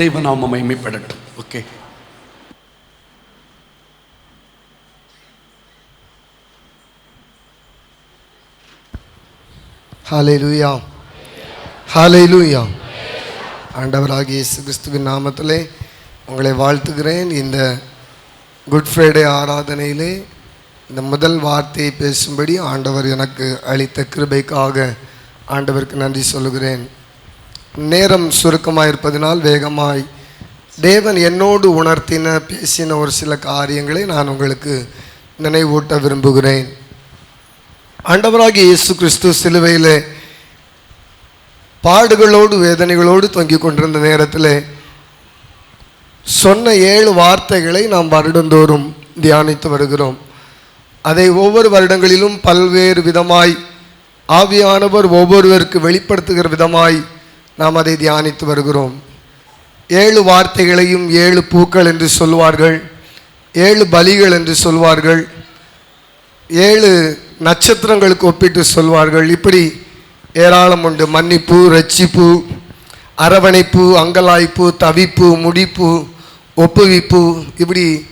தெய்வநாம மகிமைப்படட்டும் okay ஹalleluya ஹalleluya ஆண்டவராக இயேசு கிறிஸ்துவின் நாமத்திலே உங்களை வாழ்த்துகிறேன். இந்த குட் ஃப்ரைடே ஆராதனையிலே இந்த முதல் வார்த்தையை பேசும்படி ஆண்டவர் எனக்கு அளித்த கிருபைக்காக ஆண்டவருக்கு நன்றி சொல்லுகிறேன். நேரம் சுருக்கமாக இருப்பதினால் வேகமாய். தேவன் என்னோடு உணர்த்தின பேசின ஒரு சில காரியங்களை நான் உங்களுக்கு நினைவூட்ட விரும்புகிறேன். ஆண்டவராகிய இயேசு கிறிஸ்து சிலுவையிலே பாடுகளோடு வேதனைகளோடு தொங்கிக் கொண்டிருந்த நேரத்தில் சொன்ன ஏழு வார்த்தைகளை நாம் வருடந்தோறும் தியானித்து வருகிறோம். அதை ஒவ்வொரு வருடங்களிலும் பல்வேறு விதமாய் ஆவியானவர் ஒவ்வொருவருக்கு வெளிப்படுத்துகிற விதமாய் நாம் அதை தியானித்து வருகிறோம். ஏழு வார்த்தைகளையும் ஏழு பூக்கள் என்று சொல்வார்கள். ஏழு பலிகள் என்று சொல்வார்கள். ஏழு நட்சத்திரங்களுக்கு ஒப்பிட்டு சொல்வார்கள். இப்படி ஏராளம் உண்டு. மன்னிப்பு ரட்சிப்பு அரவணைப்பு அங்கலாய்ப்பு தவிப்பு முடிப்பு ஒப்புவிப்பு இப்படி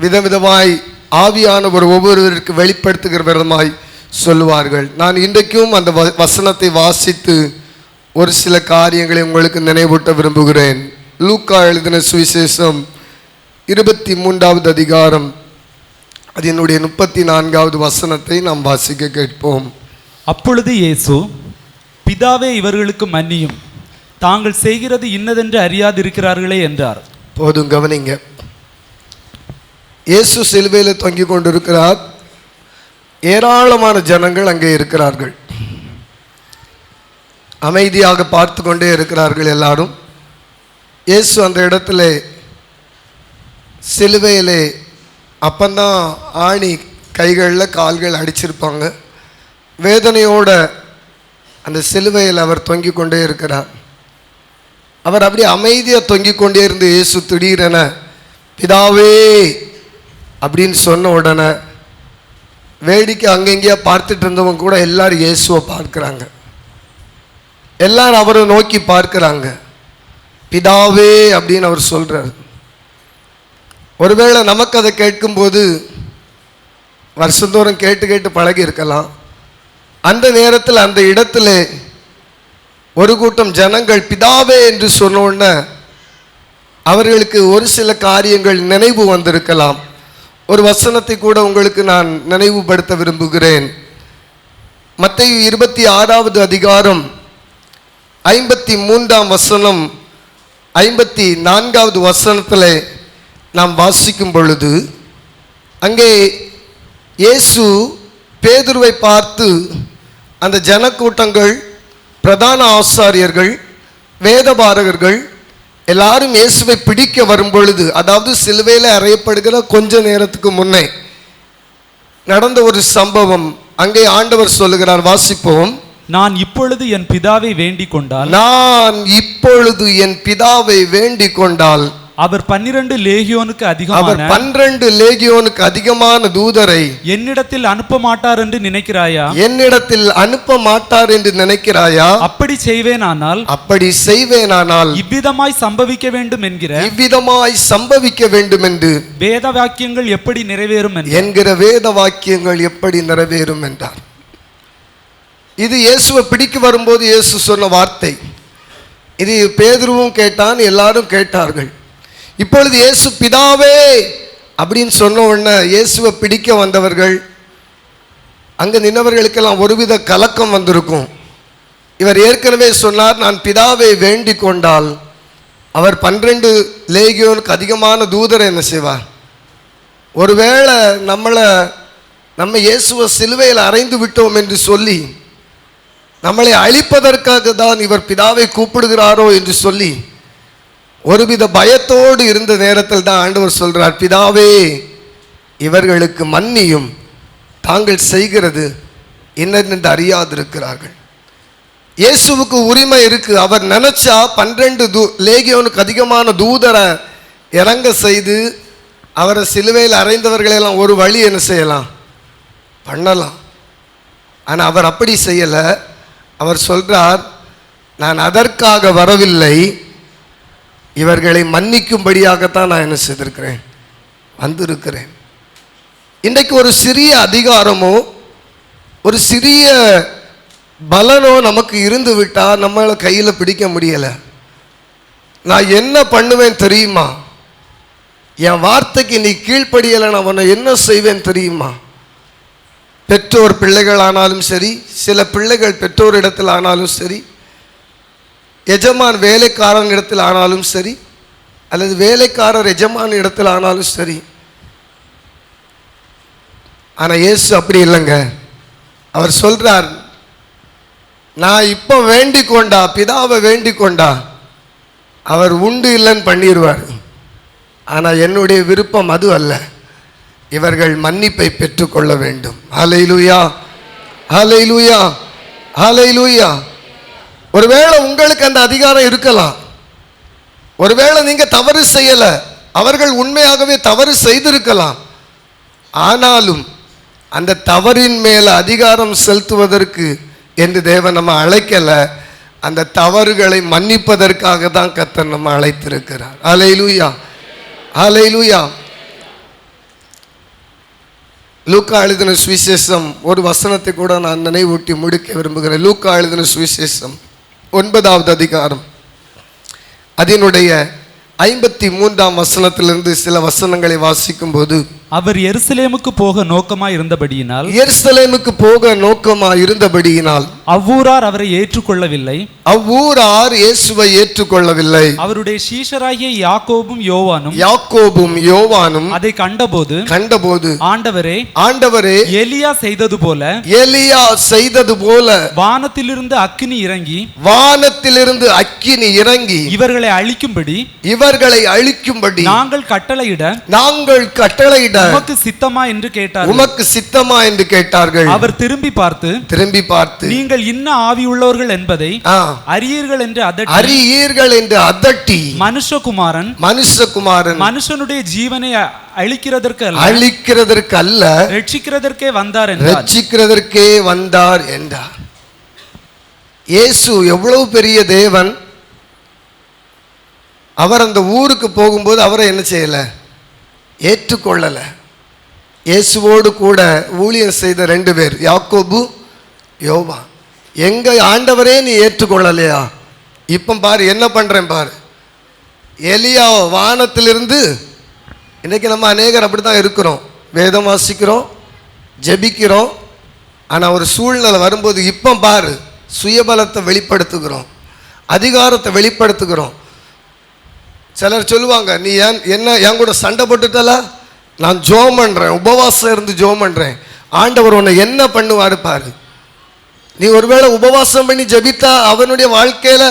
விதவிதமாய் ஆவியானவர் ஒவ்வொருவருக்கு வெளிப்படுத்துகிற விதமாய் சொல்லுவார்கள் நான் இன்றைக்கும் அந்த வ- வசனத்தை வாசித்து ஒரு சில காரியங்களை உங்களுக்கு நினைவூட்ட விரும்புகிறேன். லூக்கா எழுதின சுவிசேஷம் இருபத்தி மூன்றாவது அதிகாரம் அதனுடைய முப்பத்தி நான்காவது வசனத்தை நாம் வாசிக்க கேட்போம். அப்பொழுது இயேசு பிதாவே இவர்களுக்கு மன்னியும். தாங்கள் செய்கிறது இன்னதென்று அறியாதிருக்கிறார்களே என்றார். போதும் கவனிங்க. இயேசு சிலுவையில் தொங்கிக் கொண்டிருக்கிறார். ஏராளமான ஜனங்கள் அங்கே இருக்கிறார்கள். அமைதியாக பார்த்து கொண்டே இருக்கிறார்கள் எல்லாரும். இயேசு அந்த இடத்துல சிலுவையிலே அப்பந்தான் ஆணி கைகளில் கால்கள் அடிச்சிருப்பாங்க. வேதனையோட அந்த சிலுவையில் அவர் தொங்கிக் கொண்டே இருக்கிறார். அவர் அப்படியே அமைதியாக தொங்கிக் கொண்டே இருந்து இயேசு திடீரென பிதாவே அப்படின்னு சொன்ன உடனே வேடிக்கை அங்கங்கேயா பார்த்துட்டு இருந்தவங்க கூட எல்லாரும் இயேசுவை பார்க்குறாங்க. எல்லாரும் அவரை நோக்கி பார்க்குறாங்க. பிதாவே அப்படின்னு அவர் சொல்கிறார் ஒருவேளை நமக்கு அதை கேட்கும்போது வருஷந்தோறும் கேட்டு கேட்டு பழகி இருக்கலாம். அந்த நேரத்தில் அந்த இடத்துல ஒரு கூட்டம் ஜனங்கள் பிதாவே என்று சொன்னோன்ன அவர்களுக்கு ஒரு சில காரியங்கள் நினைவு வந்திருக்கலாம். ஒரு வசனத்தை கூட உங்களுக்கு நான் நினைவுபடுத்த விரும்புகிறேன். மற்ற இருபத்தி ஆறாவது அதிகாரம் ஐம்பத்தி மூன்றாம் வசனம் ஐம்பத்தி நான்காவது வசனத்தில் நாம் வாசிக்கும் பொழுது அங்கே இயேசு பேதுருவை பார்த்து அந்த ஜனக்கூட்டங்கள் பிரதான ஆசாரியர்கள் வேதபாரகர்கள் எல்லாரும் இயேசுவை பிடிக்க வரும் பொழுது அதாவது சிலுவையில் அறையப்படுகிற கொஞ்ச நேரத்துக்கு முன்னே நடந்த ஒரு சம்பவம் அங்கே ஆண்டவர் சொல்லுகிறார் வாசிப்போம். நான் இப்பொழுது என் பிதாவை வேண்டிக் கொண்டால் நான் இப்பொழுது என் பிதாவை வேண்டிக் கொண்டால் அவர் பன்னிரண்டு லேகியோனுக்கு அவர் அதிகமான பன்னிரண்டு லேகியோனுக்கு அதிகமான தூதரை என்னிடத்தில் அனுப்ப மாட்டார் என்று நினைக்கிறாயா? என்னிடத்தில் அனுப்ப மாட்டார் என்று நினைக்கிறாயா? அப்படி செய்வேனானால் அப்படி செய்வேனானால் இவ்விதமாய் சம்பவிக்க வேண்டும் என்கிற இவ்விதமாய் சம்பவிக்க வேண்டும் என்று வேத வாக்கியங்கள் எப்படி நிறைவேறும் என்கிற வேத வாக்கியங்கள் எப்படி நிறைவேறும் என்றார்? இது இயேசுவை பிடிக்க வரும்போது இயேசு சொன்ன வார்த்தை. இது பேதுருவும் கேட்டான் எல்லாரும் கேட்டார்கள். இப்பொழுது இயேசு பிதாவே அப்படின்னு சொன்ன உடனே இயேசுவை பிடிக்க வந்தவர்கள் அங்கே நின்றவர்களுக்கெல்லாம் ஒருவித கலக்கம் வந்திருக்கும். இவர் ஏற்கனவே சொன்னார் நான் பிதாவை வேண்டி கொண்டால் அவர் பன்னிரெண்டு லேகியோனுக்கு அதிகமான தூதரை என்ன செய்வார்? ஒருவேளை நம்மளை நம்ம இயேசுவை சிலுவையில் அறைந்து விட்டோம் என்று சொல்லி நம்மளை அழிப்பதற்காக தான் இவர் பிதாவை கூப்பிடுகிறாரோ என்று சொல்லி ஒருவித பயத்தோடு இருந்த நேரத்தில் தான் ஆண்டவர் சொல்றார் பிதாவே இவர்களுக்கு மன்னியும். தாங்கள் செய்கிறது என்னென்று அறியாதிருக்கிறார்கள். இயேசுவுக்கு உரிமை இருக்கு. அவர் நினைச்சா பன்னிரண்டு தூ லேகியோனுக்கு அதிகமான தூதரை இறங்க செய்து அவரை சிலுவையில் அறைந்தவர்களெல்லாம் ஒரு வழி என்ன செய்யலாம்? பண்ணலாம். ஆனால் அவர் அப்படி செய்யலை. அவர் சொல்றார் நான் அதற்காக வரவில்லை. இவர்களை மன்னிக்கும்படியாகத்தான் நான் என்ன செய்திருக்கிறேன்? வந்திருக்கிறேன். இன்றைக்கு ஒரு சிறிய அதிகாரமோ ஒரு சிறிய பலனோ நமக்கு இருந்து விட்டால் நம்மளை கையில் பிடிக்க முடியலை. நான் என்ன பண்ணுவேன் தெரியுமா? என் வார்த்தைக்கு நீ கீழ்ப்படியலை நான் உன்னை என்ன செய்வேன் தெரியுமா? பெற்றோர் பிள்ளைகள் ஆனாலும் சரி சில பிள்ளைகள் பெற்றோர் இடத்தில் ஆனாலும் சரி எஜமான் வேலைக்காரன் இடத்தில் ஆனாலும் சரி அல்லது வேலைக்காரர் எஜமான் இடத்தில் ஆனாலும் சரி. ஆனால் இயேசு அப்படி இல்லைங்க. அவர் சொல்கிறார் நான் இப்போ வேண்டிக் கொண்டா பிதாவை வேண்டிக் கொண்டா அவர் உண்டு இல்லைன்னு பண்ணிடுவார் ஆனால் என்னுடைய விருப்பம் அது அல்ல. இவர்கள் மன்னிப்பை பெற்றுக்கொள்ள வேண்டும். ஹalleluya ஹalleluya ஹalleluya ஒருவேளை உங்களுக்கு அந்த அதிகாரம் இருக்கலாம். ஒருவேளை நீங்கள் தவறு செய்யலை. அவர்கள் உண்மையாகவே தவறு செய்திருக்கலாம். ஆனாலும் அந்த தவறின் மேலே அதிகாரம் செலுத்துவதற்கு என்று தேவன் நம்ம அழைக்கலை. அந்த தவறுகளை மன்னிப்பதற்காக தான் கத்தன் நம்ம அழைத்திருக்கிறார். அலையிலுயா அலையிலுயா லூக்கா எழுதின சுவிசேஷம் ஒரு வசனத்தை கூட நான் நினைவூட்டி முடிக்க விரும்புகிறேன். லூக்கா எழுதின சுவிசேஷம் ஒன்பதாவது அதிகாரம். அதனுடைய ஐம்பத்தி மூன்றாம் வசனத்திலிருந்து சில வசனங்களை வாசிக்கும் போது அவர் எருசலேமுக்கு போக நோக்கமாய் இருந்தபடியினால் எருசலேமுக்கு போக நோக்கமா இருந்தபடியினால் அவ்வூரார் அவரை ஏற்றுக்கொள்ளவில்லை. அவ்வூரார் இயேசுவை ஏற்றுக்கொள்ளவில்லை. அவருடைய சீஷராகிய யாக்கோபும் யோவானும் யாக்கோபும் யோவானும் அதை கண்டபோது கண்டபோது ஆண்டவரே ஆண்டவரே எலியா செய்தது போல எலியா செய்தது போல வானத்திலிருந்து அக்கினி இறங்கி வானத்திலிருந்து அக்கினி இறங்கி இவர்களை அழிக்கும்படி இவர்களை அழிக்கும்படி நாங்கள் கட்டளையிட நாங்கள் கட்டளையிட உமக்கு சித்தமா என்று கேட்டார் உமக்கு சித்தமா என்று கேட்டார்கள். அவர் திரும்பி பார்த்து திரும்பி பார்த்து நீங்கள் இன்ன ஆவியுள்ளவர்கள் என்பதை அறியீர்கள் என்று அதட்டி அறியீர்கள் என்று அதட்டி மனுஷகுமாரன் மனுஷகுமாரன் மனுஷனுடைய ஜீவனை அழிக்கிறதற்கு அல்ல அழிக்கிறதற்கு அல்ல ரட்சிக்கிறதற்கே வந்தார் என்றார். ரட்சிக்கிறதற்கே வந்தார் என்றார். இயேசு எவ்வளவு பெரிய தேவன். அவர் அந்த ஊருக்கு போகும்போது அவரை என்ன செய்யல? ஏற்றுக்கொள்ளல. இயேசுவோடு கூட ஊழியம் செய்த ரெண்டு பேர் யாக்கோபு யோவா. எங்க ஆண்டவரே நீ ஏற்றுக்கொள்ளலையா? இப்போ பாரு என்ன பண்றேன் பாரு. எலியா வானத்திலிருந்து இன்னைக்கு நம்ம அநேகர் அப்படி தான் இருக்கிறோம். வேதம் வாசிக்கிறோம் ஜெபிக்கிறோம். ஆனால் ஒரு சூழ்நிலை வரும்போது இப்போ பாரு சுயபலத்தை வெளிப்படுத்துகிறோம். அதிகாரத்தை வெளிப்படுத்துகிறோம். சிலர் சொல்லுவாங்க நீ ஏன் என்ன என் கூட சண்டை போட்டுட்டலா? நான் ஜோம் பண்ணுறேன் உபவாசம் இருந்து ஜோம் பண்ணுறேன் ஆண்டவர் உன்னை என்ன பண்ணுவாரு பாரு. நீ ஒருவேளை உபவாசம் பண்ணி ஜபித்தா அவனுடைய வாழ்க்கையில்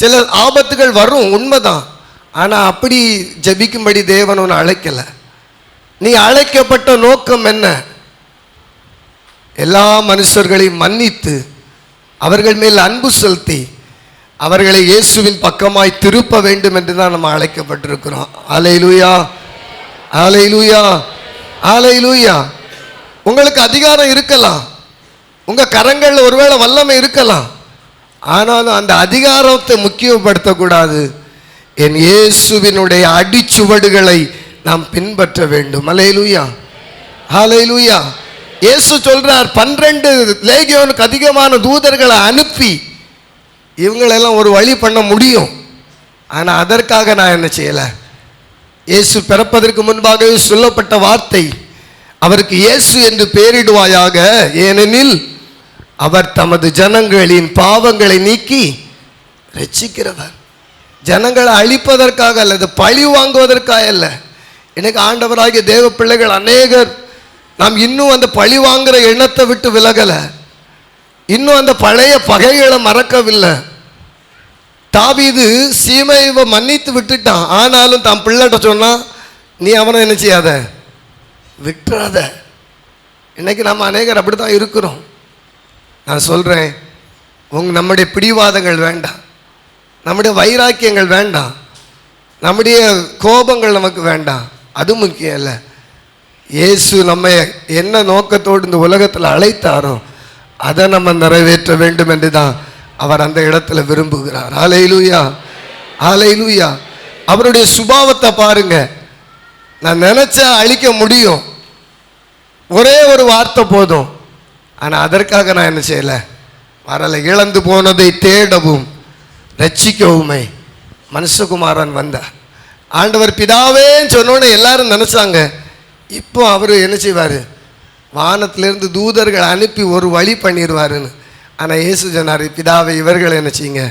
சில ஆபத்துகள் வரும் உண்மைதான். ஆனால் அப்படி ஜெபிக்கும்படி தேவன் உன்னை அழைக்கலை. நீ அழைக்கப்பட்ட நோக்கம் என்ன? எல்லா மனுஷர்களையும் மன்னித்து அவர்கள் மேல் அன்பு செலுத்தி அவர்களை இயேசுவின் பக்கமாய் திருப்ப வேண்டும் என்று தான் நம்ம அழைக்கப்பட்டிருக்கிறோம். ஆலை லூயா ஆலை ஆலையிலூயா உங்களுக்கு அதிகாரம் இருக்கலாம். உங்க கரங்களில் ஒருவேளை வல்லமை இருக்கலாம். ஆனாலும் அந்த அதிகாரத்தை முக்கியப்படுத்தக்கூடாது. என் இயேசுவினுடைய அடிச்சுவடுகளை நாம் பின்பற்ற வேண்டும். அலையிலூயா ஹalleluya இயேசு சொல்றார் பன்னிரண்டு லேகியோனுக்கு அதிகமான தூதர்களை அனுப்பி இவங்களெல்லாம் ஒரு வழி பண்ண முடியும். ஆனால் அதற்காக நான் என்ன செய்யலை? இயேசு பிறப்பதற்கு முன்பாகவே சொல்லப்பட்ட வார்த்தை அவருக்கு இயேசு என்று பெயரிடுவாயாக ஏனெனில் அவர் தமது ஜனங்களின் பாவங்களை நீக்கி ரட்சிக்கிறவர் ஜனங்களை அழிப்பதற்காக அல்லது பழி வாங்குவதற்காக அல்ல. எனக்கு ஆண்டவராகிய தேவ பிள்ளைகள் அநேகர் நாம் இன்னும் அந்த பழி வாங்குற எண்ணத்தை விட்டு விலகலை. இன்னும் அந்த பழைய பகைகளை மறக்கவில்லை. தாவீது சீமையை மன்னித்து விட்டுட்டான். ஆனாலும் தான் பிள்ளைகிட்ட சொன்னால் நீ அவனை என்ன செய்யாத? விட்டுறாத. இன்னைக்கு நம்ம அநேகர் அப்படி தான் இருக்கிறோம். நான் சொல்கிறேன் உங்க நம்முடைய பிடிவாதங்கள் வேண்டாம். நம்முடைய வைராக்கியங்கள் வேண்டாம். நம்முடைய கோபங்கள் நமக்கு வேண்டாம். அது முக்கியம் இல்லை. இயேசு நம்ம என்ன நோக்கத்தோடு இந்த உலகத்தில் அழைத்தாரோ அதை நம்ம நிறைவேற்ற வேண்டும் என்று தான் அவர் அந்த இடத்துல விரும்புகிறார். ஆலையிலூயா ஆலையிலூயா அவருடைய சுபாவத்தை பாருங்க. நான் நினைச்சா அழிக்க முடியும். ஒரே ஒரு வார்த்தை போதும். ஆனால் அதற்காக நான் என்ன செய்யலை? வரல இழந்து போனதை தேடவும் ரட்சிக்கவுமே மனுஷகுமாரன் வந்தார். ஆண்டவர் பிதாவேன்னு சொன்னோன்னே எல்லாரும் நினைச்சாங்க. இப்போ அவர் என்ன செய்வார்? வானத்திலேருந்து தூதர்கள் அனுப்பி ஒரு வழி பண்ணிடுவாருன்னு ஆனால் இயேசு சொன்னார் பிதாவை இவர்கள் என்ன செய்யுங்க?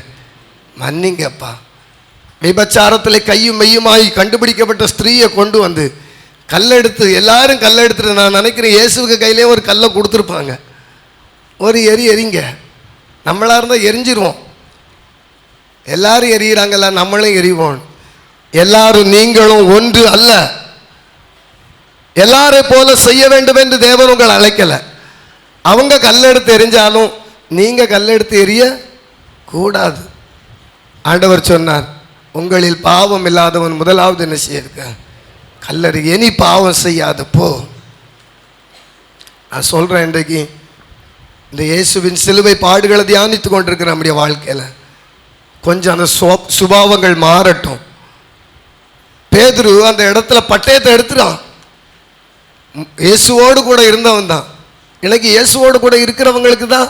மன்னிங்கப்பா. விபச்சாரத்தில் கையும் மெய்யுமாய் கண்டுபிடிக்கப்பட்ட ஸ்திரீயை கொண்டு வந்து கல்லெடுத்து எல்லாரும் கல்லெடுத்துட்டு நான் நினைக்கிறேன் இயேசுவுக்கு கையிலே ஒரு கல்லை கொடுத்துருப்பாங்க. ஒரு எரி எரிங்க. நம்மளா இருந்தால் எரிஞ்சிருவோம். எல்லாரும் எரியிறாங்கல்ல நம்மளும் எரிவோம். எல்லாரும் நீங்களும் ஒன்று அல்ல. எல்லாரை போல செய்ய வேண்டும் என்று தேவன் உங்களை அழைக்கலை. அவங்க கல்லெடுத்து எரிஞ்சாலும் நீங்க கல்லெடுத்து எரிய கூடாது. ஆண்டவர் சொன்னார் உங்களில் பாவம் இல்லாதவன் முதலாவது என்ன செய்யிருக்க கல்லறி இனி பாவம் செய்யாத போ. நான் சொல்றேன் இன்றைக்கு இந்த இயேசுவின் சிலுவை பாடுகளை தியானித்து கொண்டிருக்கிற நம்முடைய வாழ்க்கையில் கொஞ்சம் அந்த சுவ- சுபாவங்கள் மாறட்டும். பேதுரு அந்த இடத்துல பட்டயத்தை எடுத்துட்டான். இயேசுவோடு கூட இருந்தவன் தான். இன்னைக்கு இயேசுவோடு கூட இருக்கிறவங்களுக்கு தான்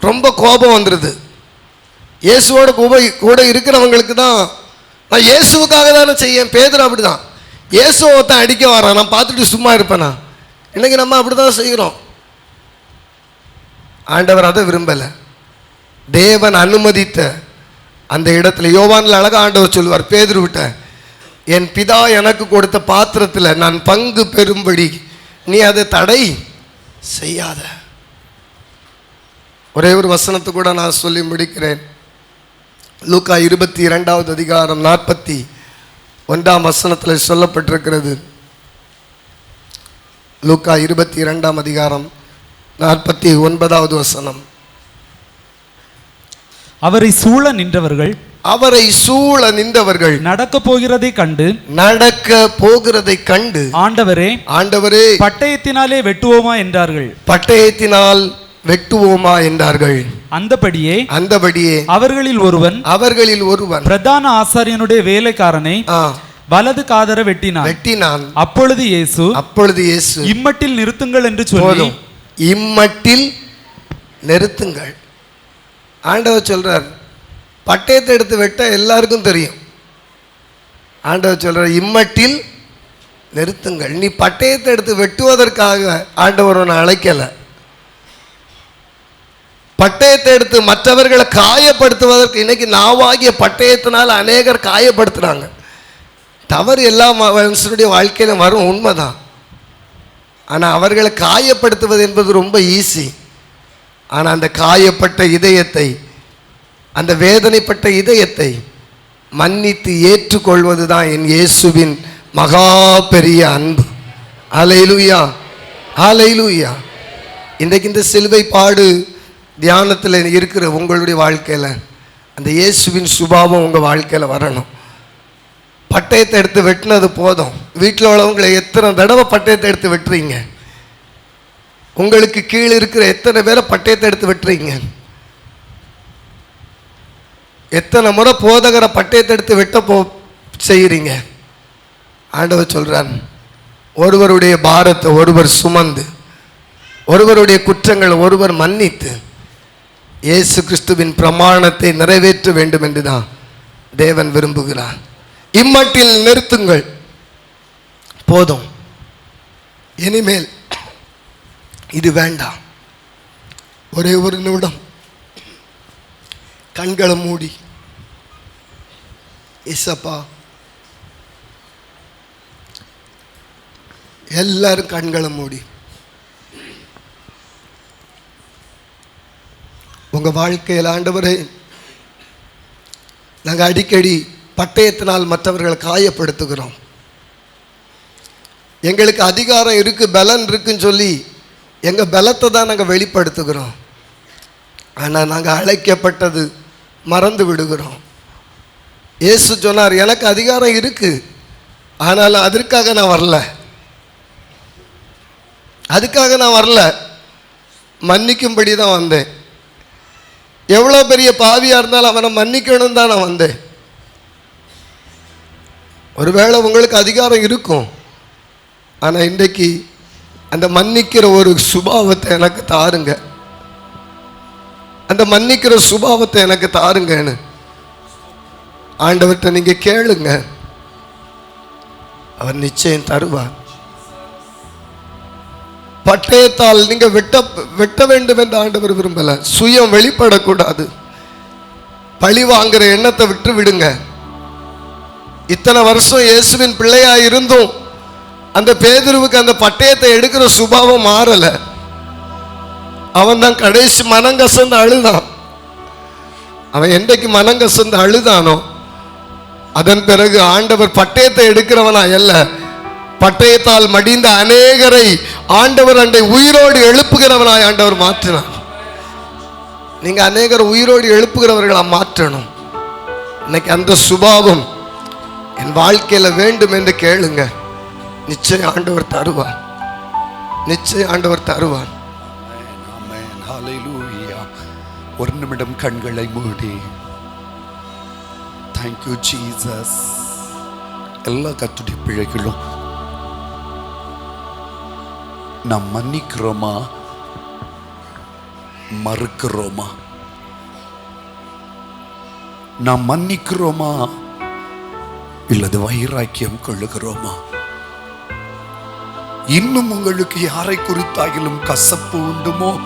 ரொம்ப கோபம் வந்துடுது இயேசுவோட கூட கூட இருக்கிறவங்களுக்கு தான் நான் இயேசுவுக்காக தானே செய்யேன் பேதுரு அப்படிதான். இயேசுவை ஒருத்தன் அடிக்க வரான் நான் பார்த்துட்டு சும்மா இருப்பேனா? இன்னைக்கு நம்ம அப்படி தான் செய்கிறோம். ஆண்டவர் அதை விரும்பலை. தேவன் அனுமதித்த அந்த இடத்துல யோவானில் அழகா ஆண்டவர் சொல்லுவார் பேதர் விட்ட என் பிதா எனக்கு கொடுத்த பாத்திரத்தில் நான் பங்கு பெறும்படி நீ அதை தடை செய்யாத. ஒரே ஒரு வசனத்தை கூட நான் சொல்லி முடிக்கிறேன். லூக்கா இருபத்தி இரண்டாவது அதிகாரம் நாற்பத்தி ஒன்றாம் வசனத்தில் சொல்லப்பட்டிருக்கிறது. லூக்கா இருபத்தி இரண்டாம் அதிகாரம் நாற்பத்தி ஒன்பதாவது வசனம். அவரை சூழ நின்றவர்கள் அவரை சூழ நின்றவர்கள் நடக்க போகிறதை கண்டு நடக்க போகிறதை கண்டு ஆண்டவரே ஆண்டவரே பட்டயத்தினாலே வெட்டுவோமா என்றார்கள். பட்டயத்தினால் வெட்டுவோமா என்றார்கள். அந்தபடியே அந்தபடியே அவர்களில் ஒருவன் அவர்களில் ஒருவன் பிரதான ஆசாரியனுடைய வேலைக்காரனை வலது காதர வெட்டினான். வெட்டினான். அப்பொழுது இயேசு அப்பொழுது இயேசு இம்மட்டில் நிறுத்துங்கள் என்று சொல்லி இம்மட்டில் நிறுத்துங்கள். ஆண்டவர் சொல்றார் பட்டயத்தை எடுத்து வெட்ட எல்லாருக்கும் தெரியும். ஆண்டவர் சொல்றார் இம்மட்டில் நிறுத்துங்கள். நீ பட்டயத்தை எடுத்து வெட்டுவதற்காக ஆண்டவர் உன்னை அழைக்கல. பட்டயத்தை எடுத்து மற்றவர்களை காயப்படுத்துவதற்கு இன்னைக்கு நாவாகிய பட்டயத்தினால் அநேகர் காயப்படுத்துகிறாங்க தவறு எல்லா ம- மனுஷனுடைய வாழ்க்கையில வரும் உண்மைதான். ஆனால் அவர்களை காயப்படுத்துவது என்பது ரொம்ப ஈஸி ஆனால் அந்த காயப்பட்ட இதயத்தை அந்த வேதனைப்பட்ட இதயத்தை மன்னித்து ஏற்றுக்கொள்வது தான் என் இயேசுவின் மகா பெரிய அன்பு. அலையிலுயா அலையிலுயா இன்றைக்கு இந்த சிலுவை பாடு தியானத்தில் இருக்கிற உங்களுடைய வாழ்க்கையில் அந்த இயேசுவின் சுபாவம் உங்கள் வாழ்க்கையில் வரணும். பட்டயத்தை எடுத்து வெட்டினது போதும். வீட்டில் உள்ளவங்களை எத்தனை தடவை பட்டயத்தை எடுத்து வெட்டுறீங்க? உங்களுக்கு கீழே இருக்கிற எத்தனை பேரை பட்டயத்தை எடுத்து வெட்டுறீங்க? எத்தனை முறை போதகரை பட்டயத்தை எடுத்து வெட்ட போ செய்கிறீங்க ஆண்டவர் சொல்றார் ஒருவருடைய பாரத்தை ஒருவர் சுமந்து ஒருவருடைய குற்றங்களை ஒருவர் மன்னித்து இயேசு கிறிஸ்துவின் பிரமாணத்தை நிறைவேற்ற வேண்டும் என்று தான் தேவன் விரும்புகிறார். இம்மட்டில் நிறுத்துங்கள். போதும். இனிமேல் இது வேண்டாம். ஒரே ஒரு நிமிடம். கண்களை மூடி. இசப்பா. எல்லாரும் கண்களை மூடி. உங்கள் வாழ்க்கையில் ஆண்டவரே நாங்கள் அடிக்கடி பட்டயத்தினால் மற்றவர்களை காயப்படுத்துகிறோம். எங்களுக்கு அதிகாரம் இருக்கு பலன் இருக்குன்னு சொல்லி எங்க பலத்தை தான் நாங்கள் வெளிப்படுத்துகிறோம். ஆனால் நாங்கள் அழைக்கப்பட்டது மறந்து விடுகிறோம். இயேசு சொன்னார் எனக்கு அதிகாரம் இருக்கு ஆனாலும் அதற்காக நான் வரல. அதுக்காக நான் வரல. மன்னிக்கும்படி தான் வந்தேன். எவ்வளோ பெரிய பாவியாக இருந்தாலும் அவனை மன்னிக்கணும் தான் நான் வந்தேன். ஒருவேளை உங்களுக்கு அதிகாரம் இருக்கும். ஆனால் இன்றைக்கு அந்த மன்னிக்கிற ஒரு சுபாவத்தை எனக்கு தாருங்க. அந்த மன்னிக்கிற சுபாவத்தை எனக்கு தாருங்கன்னு ஆண்டவர்கிட்ட நீங்கள் கேளுங்க. அவர் நிச்சயம் தருவார். பட்டயத்தால் நீங்க வெட்ட வெட்ட வேண்டும் என்று ஆண்டவர் விரும்பல. சுயம் வெளிப்படக்கூடாது. பழி வாங்குற எண்ணத்தை விட்டு விடுங்க. இத்தனை வருஷம் இயேசுவின் பிள்ளையா இருந்தும் அந்த பேதுருவுக்கு அந்த பட்டயத்தை எடுக்கிற சுபாவம் மாறல. அவன் தான் கடைசி மனங்கசந்து அழுதான். அவன் என்றைக்கு மனங்கசந்து அழுதானோ அதன் பிறகு ஆண்டவர் பட்டயத்தை எடுக்கிறவனா அல்ல. பட்டயத்தால் மடிந்த அநேகரை ஆண்டவர் அண்டை உயிரோடு எழுப்புகிறவனாய் ஆண்டவர் மாற்றினார். நீங்க அநேகர் உயிரோடு எழுப்புகிறவர்களாக மாற்றணும். இன்னைக்கு அந்த சுபாவம் என் வாழ்க்கையில வேண்டும் என்று கேளுங்க. நிச்சயம் ஆண்டவர் தருவார். நிச்சயம் ஆண்டவர் தருவார். ஒரு நிமிடம் கண்களை மூடி. தேங்க்யூ ஜீசஸ் எல்லா கத்துடைய பிழைகளும் நாம் மன்னிக்கிறோமா? மறுக்கிறோமா? நாம் மன்னிக்கிறோமா? இல்லது வைராக்கியம் கொள்ளுகிறோமா? இன்னும் உங்களுக்கு யாரை குறித்தாகிலும் கசப்பு உண்டுமோ?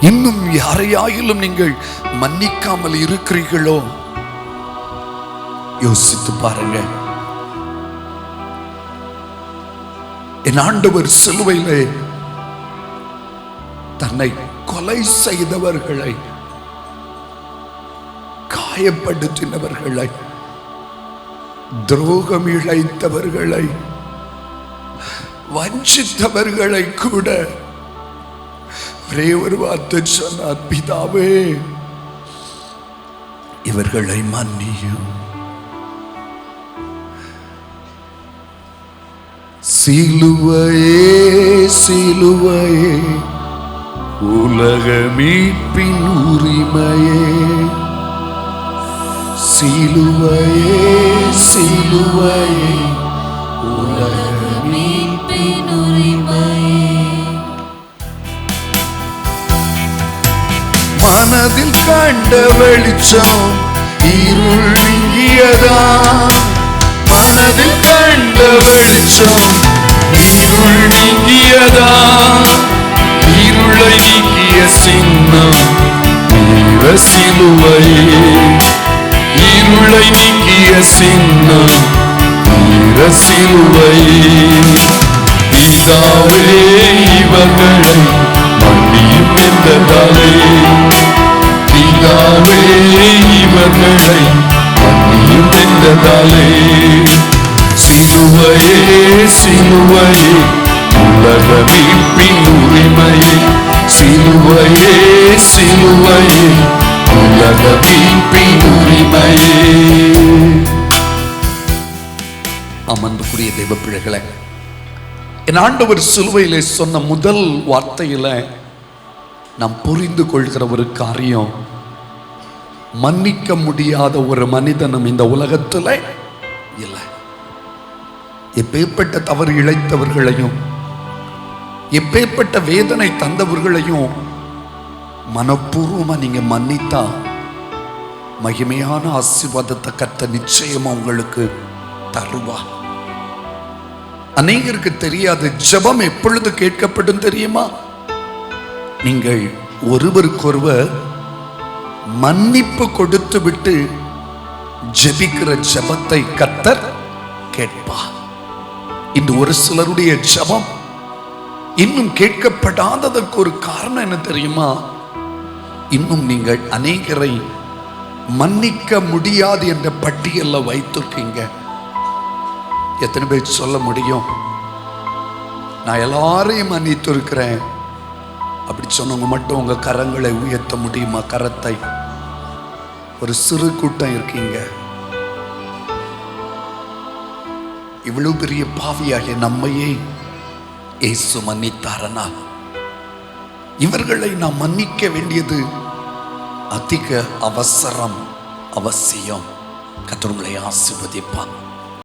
இன்னும் யாரையாயிலும் நீங்கள் மன்னிக்காமல் இருக்கிறீர்களோ? யோசித்து பாருங்க என் ஆண்டவர் சிலுவையிலே தன்னை கொலை செய்தவர்களை காயப்படுத்தினவர்களை துரோகம் இழைத்தவர்களை வஞ்சித்தவர்களை கூட ஒரே ஒரு வார்த்தை சொன்னார் பிதாவே இவர்களை மன்னியும். சிலுவையே சிலுவையே உலக மீட்பின் உரிமையே. சிலுவையே சிலுவையே உலக மீட்பின் உரிமையே. மனதில் கண்ட வெளிச்சம் இருள் நீங்கியதா மனதில் கண்ட வெளிச்சம் இருள் நீக்கியதா இருளை நீக்கிய சின்னம் வீர சிலுவை இருளை நீக்கிய சின்னம் வீர சிலுவை பிதாவே இவர்களை மன்னியும் என்றதாலே பிதாவே இவர்களை மன்னியும் என்றதாலே சிலுவையே சிலுவையே உலக மீட்பின் உரிமையே. சிலுவையே சிலுவையே உலக மீட்பின் உரிமையே. அமர்ந்துக்குரிய தெய்வ பிள்ளைகளை என் ஆண்டவர் சிலுவையிலே சொன்ன முதல் வார்த்தையில நாம் புரிந்து கொள்கிற ஒரு காரியம் மன்னிக்க முடியாத ஒரு மனிதனும் இந்த உலகத்துல இல்லை. எப்பேற்பட்ட தவறு இழைத்தவர்களையும் எப்பேற்பட்ட வேதனை தந்தவர்களையும் மனப்பூர்வமா நீங்க மன்னித்தா மகிமையான ஆசீர்வாதத்தை கத்த நிச்சயமா உங்களுக்கு தருவா அநேகருக்கு தெரியாது ஜெபம் எப்பொழுது கேட்கப்படும் தெரியுமா? நீங்கள் ஒருவருக்கொருவர் மன்னிப்பு கொடுத்து விட்டு ஜெபிக்கிற ஜெபத்தை கத்தர் கேட்பா இந்த ஒரு சிலருடைய ஜபம் இன்னும் கேட்கப்படாததற்கு ஒரு காரணம் என்ன தெரியுமா? இன்னும் நீங்கள் அநேகரை மன்னிக்க முடியாது என்ற பட்டியலில் வைத்திருக்கீங்க. எத்தனை பேர் சொல்ல முடியும்? நான் எல்லாரையும் மன்னித்து இருக்கிறேன் அப்படி சொன்னவங்க மட்டும் உங்க கரங்களை உயர்த்த முடியுமா? கரத்தை. ஒரு சிறு கூட்டம் இருக்கீங்க. இவ்வளவு பெரிய பாவியாகிய நம்மையே இயேசு மன்னித்தாரனா? இவர்களை நாம் மன்னிக்க வேண்டியது அதிக அவசரம் அவசியம். கத்தர் ஆசிர்வதிப்பான்